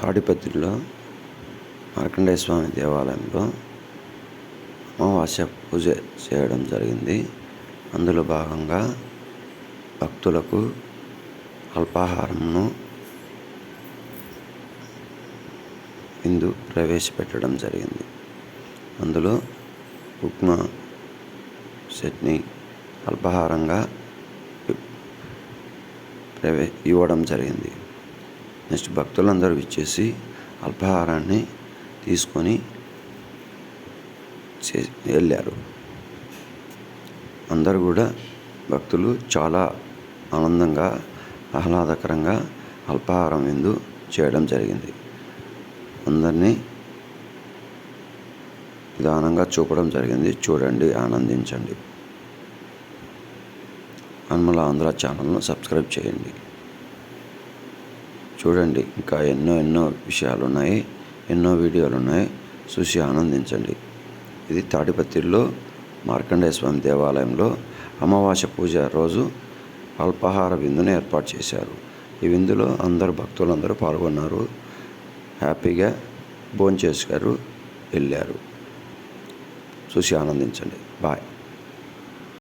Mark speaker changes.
Speaker 1: తాడిపత్రిలో మార్కండేయ స్వామి దేవాలయంలో అమావాస్య పూజ చేయడం జరిగింది. అందులో భాగంగా భక్తులకు అల్పాహారంను విందు ప్రవేశపెట్టడం జరిగింది. అందులో ఉప్మా చట్నీ అల్పాహారంగా ప్రవే ఇవ్వడం జరిగింది. నెక్స్ట్ భక్తులందరూ ఇచ్చేసి అల్పాహారాన్ని తీసుకొని చే వెళ్ళారు. అందరూ కూడా భక్తులు చాలా ఆనందంగా ఆహ్లాదకరంగా అల్పాహారం విందు చేయడం జరిగింది. అందరినీ నిదానంగా చూపడం జరిగింది. చూడండి ఆనందించండి. హనుమల ఆంధ్ర ఛానల్ను సబ్స్క్రైబ్ చేయండి. చూడండి. ఇంకా ఎన్నో ఎన్నో విషయాలు ఉన్నాయి ఎన్నో వీడియోలు ఉన్నాయి చూసి ఆనందించండి. ఇది తాడిపత్రిలో మార్కండేయ స్వామి దేవాలయంలో అమావాస్య పూజ రోజు అల్పాహార విందును ఏర్పాటు చేశారు. ఈ విందులో అందరు భక్తులందరూ పాల్గొన్నారు. హ్యాపీగా భోంచేసుకారు వెళ్ళారు. చూసి ఆనందించండి. బాయ్.